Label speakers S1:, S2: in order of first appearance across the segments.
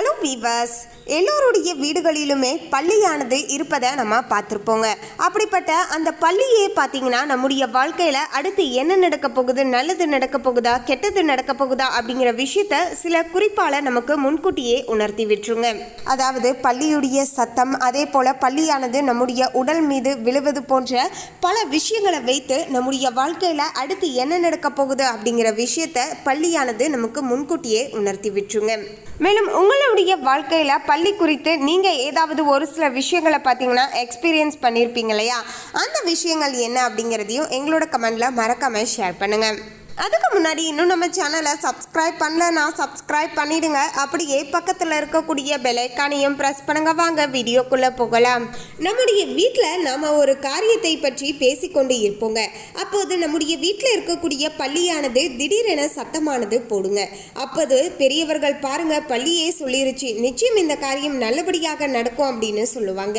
S1: Hello viewers எல்லோருடைய வீடுகளிலுமே பள்ளியானது இருப்பதை நம்ம பார்த்துருப்போங்க. அப்படிப்பட்ட அந்த பள்ளியே பார்த்தீங்கன்னா நம்முடைய வாழ்க்கையில் அடுத்து என்ன நடக்க போகுது நல்லது நடக்க போகுதா கெட்டது நடக்க போகுதா அப்படிங்கிற விஷயத்த சில குறிப்பால் நமக்கு முன்கூட்டியே உணர்த்தி விட்டுருங்க. அதாவது பள்ளியுடைய சத்தம் அதே போல் பள்ளியானது நம்முடைய உடல் மீது விழுவது போன்ற பல விஷயங்களை வைத்து நம்முடைய வாழ்க்கையில் அடுத்து என்ன நடக்க போகுது அப்படிங்கிற விஷயத்த பள்ளியானது நமக்கு முன்கூட்டியே உணர்த்தி விட்டுருங்க. மேலும் உங்களுடைய வாழ்க்கையில் பள்ளி குறித்து நீங்கள் ஏதாவது ஒரு சில விஷயங்களை பார்த்தீங்கன்னா எக்ஸ்பீரியன்ஸ் பண்ணியிருப்பீங்க இல்லையா? அந்த விஷயங்கள் என்ன அப்படிங்கிறதையும் எங்களோட கமெண்டில் மறக்காமல் ஷேர் பண்ணுங்கள் அதுக்கு முன்னாடி இன்னும் நம்ம சேனலை சப்ஸ்கிரைப் பண்ணலன்னா சப்ஸ்கிரைப் பண்ணிடுங்க. அப்படியே பக்கத்தில் இருக்கக்கூடிய பெலைக்கானையும் ப்ரெஸ் பண்ணுங்க. வாங்க வீடியோக்குள்ளே போகலாம். நம்முடைய வீட்டில் நாம் ஒரு காரியத்தை பற்றி பேசிக்கொண்டு இருப்போங்க. அப்போது நம்முடைய வீட்டில் இருக்கக்கூடிய பள்ளியானது திடீரென சத்தமானது போடுங்க. அப்போது பெரியவர்கள் பாருங்க பள்ளியே சொல்லிருச்சு. நிச்சயம் இந்த காரியம் நல்லபடியாக நடக்கும் அப்படின்னு சொல்லுவாங்க.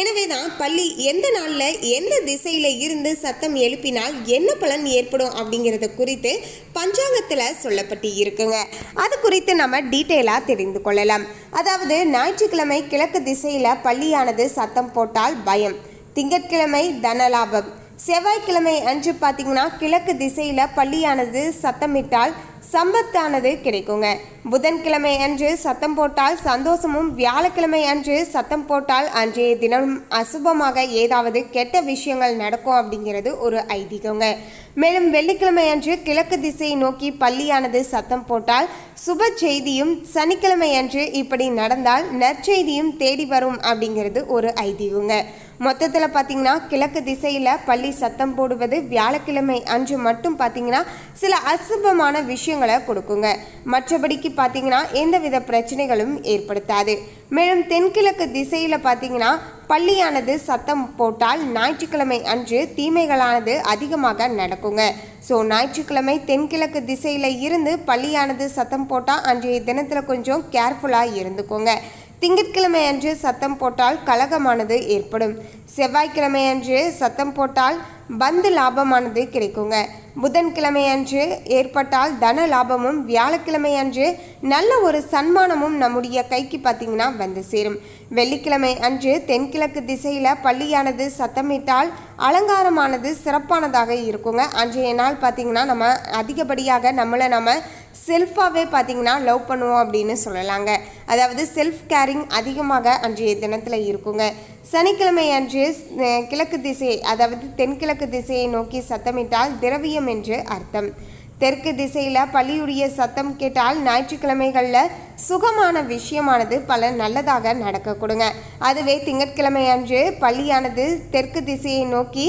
S1: எனவே தான் பள்ளி எந்த நாளில் எந்த திசையில் இருந்து சத்தம் எழுப்பினால் என்ன பலன் ஏற்படும் அப்படிங்கிறத குறித்து பஞ்சாங்கத்தில் சொல்லப்பட்டு இருக்குங்க அது குறித்து நம்ம டீட்டெயிலாக தெரிந்து கொள்ளலாம். அதாவது ஞாயிற்றுக்கிழமை கிழக்கு திசையில் பள்ளியானது சத்தம் போட்டால் பயம். திங்கட்கிழமை தனலாபம் செவ்வாய்க்கிழமை அன்று பார்த்தீங்கன்னா கிழக்கு திசையில் பள்ளியானது சத்தமிட்டால் சம்பத்தானது கிடைக்குங்க. புதன்கிழமை அன்று சத்தம் போட்டால் சந்தோஷமும் வியாழக்கிழமை அன்று சத்தம் போட்டால் அன்றைய தினம் அசுபமாக ஏதாவது கெட்ட விஷயங்கள் நடக்கும் அப்படிங்கிறது ஒரு ஐதீகங்க. மேலும் வெள்ளிக்கிழமை அன்று கிழக்கு திசையை நோக்கி பள்ளியானது சத்தம் போட்டால் சுப செய்தியும் சனிக்கிழமை அன்று இப்படி நடந்தால் நற்செய்தியும் தேடி வரும் அப்படிங்கிறது ஒரு ஐதீகங்க. மொத்தத்தில் பார்த்தீங்கன்னா கிழக்கு திசையில் பள்ளி சத்தம் போடுவது வியாழக்கிழமை அன்று மட்டும் பார்த்தீங்கன்னா சில அசுபமான விஷயங்களை கொடுக்குங்க. மற்றபடிக்கு பார்த்தீங்கன்னா எந்தவித பிரச்சனைகளும் ஏற்படுத்தாது. மேலும் தென்கிழக்கு திசையில் பார்த்தீங்கன்னா பள்ளியானது சத்தம் போட்டால் ஞாயிற்றுக்கிழமை அன்று தீமைகளானது அதிகமாக நடக்குங்க. ஸோ ஞாயிற்றுக்கிழமை தென்கிழக்கு திசையில் இருந்து பள்ளியானது சத்தம் போட்டால் அன்றைய தினத்தில் கொஞ்சம் கேர்ஃபுல்லாக இருந்துக்கோங்க. திங்கட்கிழமை அன்று சத்தம் போட்டால் கலகமானது ஏற்படும். செவ்வாய்க்கிழமை அன்று சத்தம் போட்டால் பந்து லாபமானது கிடைக்குங்க. புதன்கிழமை அன்று ஏற்பட்டால் தன லாபமும் வியாழக்கிழமை அன்று நல்ல ஒரு சன்மானமும் நம்முடைய கைக்கு பார்த்தீங்கன்னா வந்து சேரும். வெள்ளிக்கிழமை அன்று தென்கிழக்கு திசையில் பள்ளியானது சத்தமிட்டால் அலங்காரமானது சிறப்பானதாக இருக்குங்க. அன்றைய நாள் பார்த்தீங்கன்னா நம்ம அதிகப்படியாக நம்மளை நம்ம செல்ஃபாகவே பார்த்தீங்கன்னா லவ் பண்ணுவோம் அப்படின்னு சொல்லலாங்க. அதாவது செல்ஃப் கேரிங் அதிகமாக அன்றைய தினத்தில் இருக்குங்க. சனிக்கிழமை அன்று கிழக்கு திசை அதாவது தென்கிழக்கு திசையை நோக்கி சத்தமிட்டால் திரவியம் என்று அர்த்தம். தெற்கு திசையில் பள்ளியுடைய சத்தம் கேட்டால் ஞாயிற்றுக்கிழமைகளில் சுகமான விஷயமானது பல நல்லதாக நடக்க கொடுங்க அதுவே திங்கட்கிழமை அன்று பள்ளியானது தெற்கு திசையை நோக்கி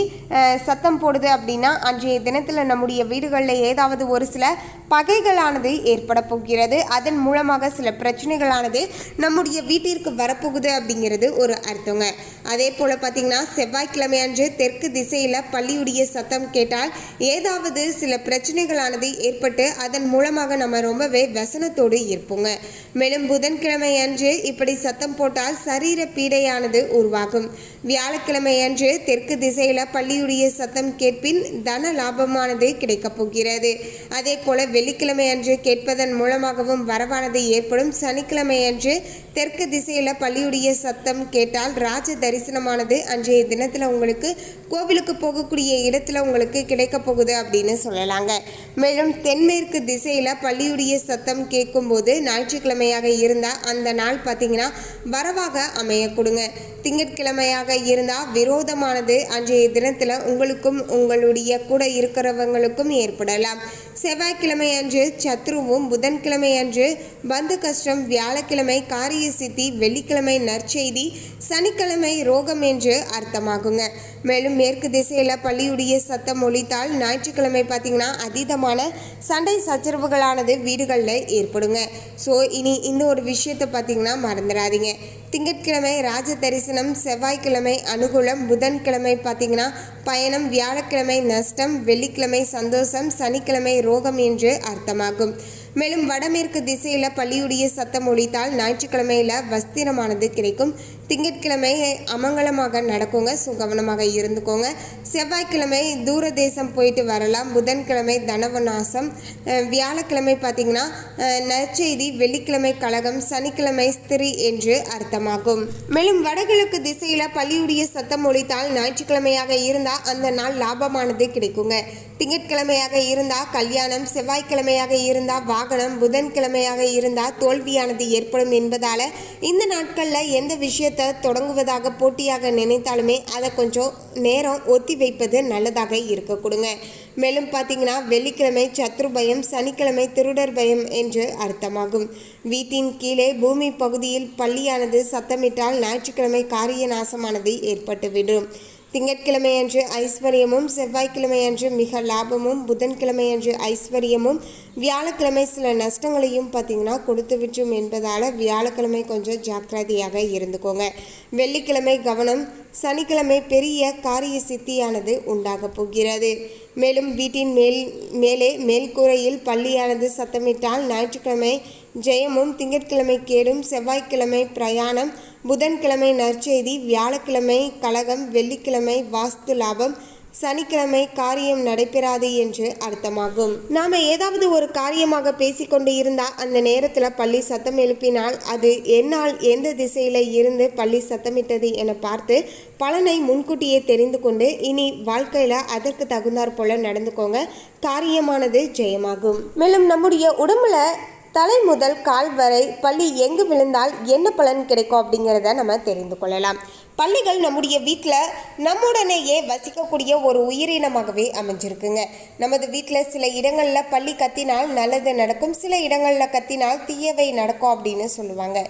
S1: சத்தம் போடுது அப்படின்னா அன்றைய தினத்தில் நம்முடைய வீடுகளில் ஏதாவது ஒரு சில பகைகளானது ஏற்பட போகிறது. அதன் மூலமாக சில பிரச்சனைகளானது நம்முடைய வீட்டிற்கு வரப்போகுது அப்படிங்கிறது ஒரு அர்த்தங்க. அதே போல் பார்த்திங்கன்னா செவ்வாய்க்கிழமை அன்று தெற்கு திசையில் பள்ளியுடைய சத்தம் கேட்டால் ஏதாவது சில பிரச்சனைகளானது ஏற்பட்டு அதன் மூலமாக நம்ம ரொம்பவே வசனத்தோடு இருப்போங்க. மேலும் புதன்கிழமை அன்று இப்படி சத்தம் போட்டால் சரீர பீடையானது உருவாகும். வியாழக்கிழமை அன்று தெற்கு திசையில பள்ளியுடைய சத்தம் கேட்பின் தன லாபமானது கிடைக்கப் போகிறது. அதே போல வெள்ளிக்கிழமை அன்று கேட்பதன் மூலமாகவும் வரவானது ஏற்படும். சனிக்கிழமை அன்று தெற்கு திசையில பள்ளியுடைய சத்தம் கேட்டால் ராஜ தரிசனமானது அன்றைய தினத்தில் உங்களுக்கு கோவிலுக்கு போகக்கூடிய இடத்துல உங்களுக்கு கிடைக்க போகுது அப்படின்னு சொல்லலாங்க. மேலும் தென்மேற்கு திசையில பள்ளியுடைய சத்தம் கேட்கும்போது திங்கட்கிழமையாக இருந்தால் அந்த நாள் பார்த்தீங்கன்னா வரவாக அமைய கொடுங்க. திங்கட்கிழமையாக இருந்தால் விரோதமானது அன்றைய தினத்தில் உங்களுக்கும் உங்களுடைய கூட இருக்கிறவங்களுக்கும் ஏற்படலாம். செவ்வாய்க்கிழமை அன்று சத்ருவும் புதன்கிழமை அன்று பந்து கஷ்டம் வியாழக்கிழமை காரிய சித்தி வெள்ளிக்கிழமை நற்செய்தி சனிக்கிழமை ரோகம் என்று அர்த்தமாகுங்க. மேலும் மேற்கு திசையில் பள்ளியுடைய சத்தம் ஒழித்தால் ஞாயிற்றுக்கிழமை பார்த்தீங்கன்னா அதீதமான சண்டை சச்சரவுகளானது வீடுகளில் ஏற்படுங்க. ஸோ இனி இந்த ஒரு விஷயத்தை பார்த்தீங்கன்னா மறந்துடாதீங்க. திங்கட்கிழமை ராஜ தரிசனம் செவ்வாய்க்கிழமை அனுகூலம் புதன்கிழமை பார்த்தீங்கன்னா பயணம் வியாழக்கிழமை நஷ்டம் வெள்ளிக்கிழமை சந்தோஷம் சனிக்கிழமை ரோகம் என்று அர்த்தமாகும். மேலும் வடமேற்கு திசையில் பள்ளியுடைய சத்தம் ஒழித்தால் ஞாயிற்றுக்கிழமையில் வஸ்திரமானது கிடைக்கும். திங்கட்கிழமை அமங்கலமாக நடக்குங்க. ஸோ கவனமாக இருந்துக்கோங்க. செவ்வாய்க்கிழமை தூர தேசம் போயிட்டு வரலாம். புதன்கிழமை தனவ நாசம் வியாழக்கிழமை பார்த்தீங்கன்னா நற்செய்தி வெள்ளிக்கிழமை கழகம் சனிக்கிழமை ஸ்திரி என்று அர்த்தமாகும். மேலும் வடகிழக்கு திசையில் பள்ளியுடைய சத்தம் ஒழித்தால் ஞாயிற்றுக்கிழமையாக இருந்தால் அந்த நாள் லாபமானது கிடைக்குங்க. திங்கட்கிழமையாக இருந்தால் கல்யாணம் செவ்வாய்க்கிழமையாக இருந்தால் வாகனம் புதன்கிழமையாக இருந்தால் தோல்வியானது ஏற்படும் என்பதால் இந்த நாட்களில் எந்த விஷயத்தை தொடங்குவதாக போட்டியாக நினைத்தாலுமே அதை கொஞ்சம் நேரம் ஒத்தி வைப்பது நல்லதாக இருக்க கொடுங்க. மேலும் பார்த்தீங்கன்னா வெள்ளிக்கிழமை சத்ரு பயம் சனிக்கிழமை திருடர் பயம் என்று அர்த்தமாகும். வீட்டின் கீழே பூமி பகுதியில் பள்ளியானது சத்தமிட்டால் ஞாயிற்றுக்கிழமை காரிய நாசமானது ஏற்பட்டுவிடும். திங்கட்கிழமையன்று ஐஸ்வர்யமும் செவ்வாய்க்கிழமையன்று மிக லாபமும் புதன்கிழமையன்று ஐஸ்வர்யமும் வியாழக்கிழமை சில நஷ்டங்களையும் பார்த்தீங்கன்னா கொடுத்து விற்றும் என்பதால் வியாழக்கிழமை கொஞ்சம் ஜாக்கிரதையாக இருந்துக்கோங்க. வெள்ளிக்கிழமை கவனம் சனிக்கிழமை பெரிய காரிய சித்தியானது உண்டாக போகிறது. மேலும் வீட்டின் மேல் மேலே மேல்கூரையில் பள்ளியானது சத்தமிட்டால் ஞாயிற்றுக்கிழமை ஜெயமும் திங்கட்கிழமை கேடும் செவ்வாய்க்கிழமை பிரயாணம் புதன்கிழமை நற்செய்தி வியாழக்கிழமை கழகம் வெள்ளிக்கிழமை வாஸ்து லாபம் சனிக்கிழமை காரியம் நடைபெறாது என்று அர்த்தமாகும். நாம ஏதாவது ஒரு காரியமாக பேசிக்கொண்டு இருந்தா அந்த நேரத்தில் பள்ளி சத்தம் எழுப்பினால் அது என்னால் எந்த திசையில இருந்து பள்ளி சத்தமிட்டது என பார்த்து பலனை முன்கூட்டியே தெரிந்து கொண்டு இனி வாழ்க்கையில அதற்கு தகுந்தாற் போல நடந்துக்கோங்க. காரியமானது ஜெயமாகும். மேலும் நம்முடைய உடம்புல தலை முதல் கால் வரை பள்ளி எங்கு விழுந்தால் என்ன பலன் கிடைக்கும் அப்படிங்கிறத நம்ம தெரிந்து கொள்ளலாம். பள்ளிகள் நம்முடைய வீட்டில் நம்முடனேயே வசிக்கக்கூடிய ஒரு உயிரினமாகவே அமைஞ்சிருக்குங்க. நமது வீட்டில் சில இடங்களில் பள்ளி கத்தினால் நல்லது நடக்கும் சில இடங்களில் கத்தினால் தீயவை நடக்கும் அப்படின்னு சொல்லுவாங்க.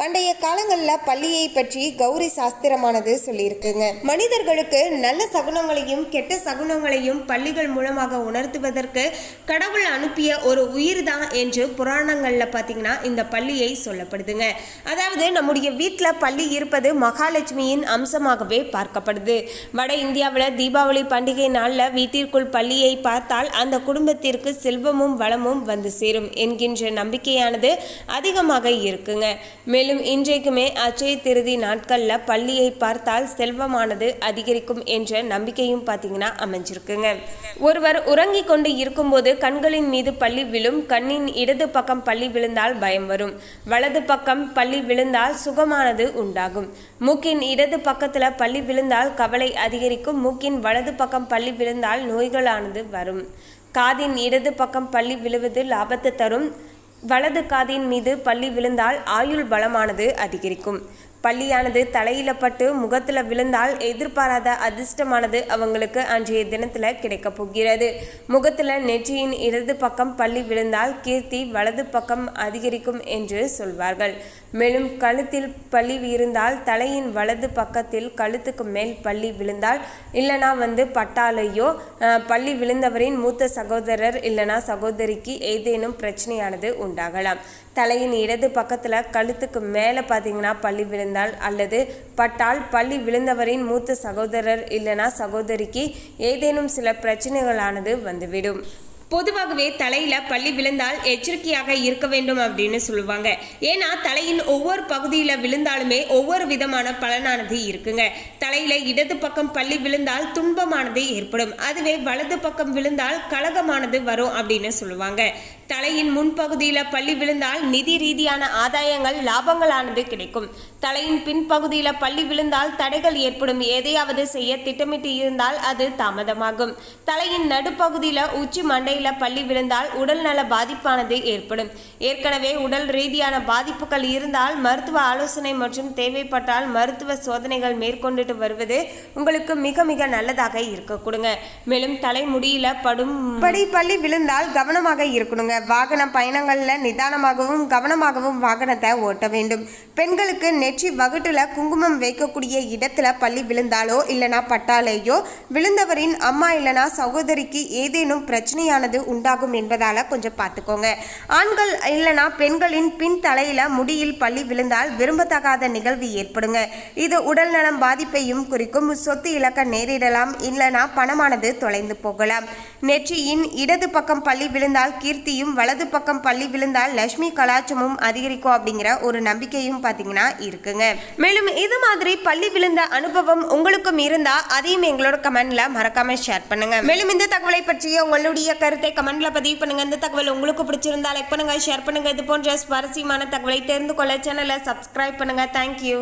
S1: பண்டைய காலங்களில் பள்ளியை பற்றி கௌரி சாஸ்திரமானது சொல்லியிருக்குங்க. மனிதர்களுக்கு நல்ல சகுனங்களையும் கெட்ட சகுனங்களையும் பள்ளிகள் மூலமாக உணர்த்துவதற்கு கடவுள் அனுப்பிய ஒரு உயிர் தான் என்று புராணங்களில் பார்த்தீங்கன்னா இந்த பள்ளியை சொல்லப்படுதுங்க. அதாவது நம்முடைய வீட்டில் பள்ளி இருப்பது மகாலட்சுமியின் அம்சமாகவே பார்க்கப்படுது. வட இந்தியாவில் தீபாவளி பண்டிகை நாளில் வீட்டிற்குள் பள்ளியை பார்த்தால் அந்த குடும்பத்திற்கு செல்வமும் வளமும் வந்து சேரும் என்கின்ற நம்பிக்கையானது அதிகமாக இருக்குங்க. மேலும் இன்றைக்குமே அச்சய திருதி நாட்களில் பள்ளியை பார்த்தால் செல்வமானது அதிகரிக்கும் என்ற நம்பிக்கையும் பார்த்தீங்கன்னா அமைஞ்சிருக்குங்க. ஒருவர் உறங்கிக் கொண்டு இருக்கும்போது கண்களின் மீது பள்ளி விழும் கண்ணின் இடது பக்கம் பள்ளி விழுந்தால் பயம் வரும். வலது பக்கம் பள்ளி விழுந்தால் சுகமானது உண்டாகும். மூக்கின் இடது பக்கத்தில் பள்ளி விழுந்தால் கவலை அதிகரிக்கும் மூக்கின் வலது பக்கம் பள்ளி விழுந்தால் நோய்களானது வரும். காதின் இடது பக்கம் பள்ளி விழுவது லாபத்தை தரும். வலது காதின் மீது பள்ளி விழுந்தால் ஆயுள் பலமானது அதிகரிக்கும். பள்ளியானது தலையில பட்டு முகத்துல விழுந்தால் எதிர்பாராத அதிர்ஷ்டமானது அவங்களுக்கு அன்றைய தினத்துல கிடைக்க போகிறது. முகத்துல நெற்றியின் இடது பக்கம் பள்ளி விழுந்தால் கீர்த்தி வலது பக்கம் அதிகரிக்கும் என்று சொல்வார்கள். மேலும் கழுத்தில் பள்ளி இருந்தால் தலையின் வலது பக்கத்தில் கழுத்துக்கு மேல் பள்ளி விழுந்தால் இல்லனா வந்து பட்டாலையோ பள்ளி விழுந்தவரின் மூத்த சகோதரர் இல்லனா சகோதரிக்கு ஏதேனும் பிரச்சனையானது உண்டாகலாம். தலையின் இடது பக்கத்தில் கழுத்துக்கு மேலே பார்த்தீங்கன்னா பள்ளி விழுந்தால் அல்லது பட்டால் பள்ளி விழுந்தவரின் மூத்த சகோதரர் இல்லைனா சகோதரிக்கு ஏதேனும் சில பிரச்சனைகளானது வந்துவிடும். பொதுவாகவே தலையில பள்ளி விழுந்தால் எச்சரிக்கையாக இருக்க வேண்டும் அப்படின்னு சொல்லுவாங்க. ஏன்னா தலையின் ஒவ்வொரு பகுதியில விழுந்தாலுமே ஒவ்வொரு விதமான பலனானது இருக்குங்க. தலையில இடது பக்கம் பள்ளி விழுந்தால் துன்பமானது ஏற்படும். அதுவே வலது பக்கம் விழுந்தால் கழகமானது வரும் அப்படின்னு சொல்லுவாங்க. தலையின் முன்பகுதியில பள்ளி விழுந்தால் நிதி ரீதியான ஆதாயங்கள் லாபங்களானது கிடைக்கும். தலையின் பின்பகுதியில் பள்ளி விழுந்தால் தடைகள் ஏற்படும். எதையாவது செய்ய திட்டமிட்டு இருந்தால் அது தாமதமாகும். தலையின் நடுப்பகுதியில் உச்சி மண்டையில் பள்ளி விழுந்தால் உடல்நல பாதிப்பானது ஏற்படும். ஏற்கனவே உடல் ரீதியான பாதிப்புகள் இருந்தால் மருத்துவ ஆலோசனை மற்றும் தேவைப்பட்டால் மருத்துவ சோதனைகள் மேற்கொண்டுட்டு வருவது உங்களுக்கு மிக மிக நல்லதாக இருக்க கொடுங்க. மேலும் தலைமுடியில படும் படி பள்ளி விழுந்தால் கவனமாக இருக்கணுங்க. வாகன பயணங்களில் நிதானமாகவும் கவனமாகவும் வாகனத்தை ஓட்ட வேண்டும். பெண்களுக்கு நெட் நெற்றி வகுட்டில் குங்குமம் வைக்கக்கூடிய இடத்துல பள்ளி விழுந்தாலோ இல்லைனா பட்டாலேயோ விழுந்தவரின் அம்மா இல்லைனா சகோதரிக்கு ஏதேனும் பிரச்சனையானது உண்டாகும் என்பதால் கொஞ்சம் பார்த்துக்கோங்க ஆண்கள் இல்லைனா பெண்களின் பின் தலையில் முடியில் பள்ளி விழுந்தால் விரும்பத்தகாத நிகழ்வு ஏற்படுங்க. இது உடல் நலம் பாதிப்பையும் குறிக்கும். சொத்து இழக்க நேரிடலாம். இல்லைனா பணமானது தொலைந்து போகலாம். நெற்றியின் இடது பக்கம் பள்ளி விழுந்தால் கீர்த்தியும் வலது பக்கம் பள்ளி விழுந்தால் லட்சுமி கலாச்சமும் அதிகரிக்கும் அப்படிங்கிற ஒரு நம்பிக்கையும் பார்த்தீங்கன்னா இருக்குங்க மேலும் இது மாதிரி பள்ளி விழுந்த அனுபவம் உங்களுக்கும் இருந்தா அதையும் எங்களோட கமெண்ட்ல மறக்காம ஷேர் பண்ணுங்க. மேலும் இந்த தகவலை பற்றிய உங்களுடைய கருத்தை கமெண்ட்ல பதிவு பண்ணுங்க. இந்த தகவல் உங்களுக்கு பிடிச்சிருந்தா லைக் பண்ணுங்க ஷேர் பண்ணுங்க. இது போன்ற சுவாரஸ்யமான தகவலை தெரிந்து கொள்ள சேனலை சப்ஸ்கிரைப் பண்ணுங்க. தேங்க்யூ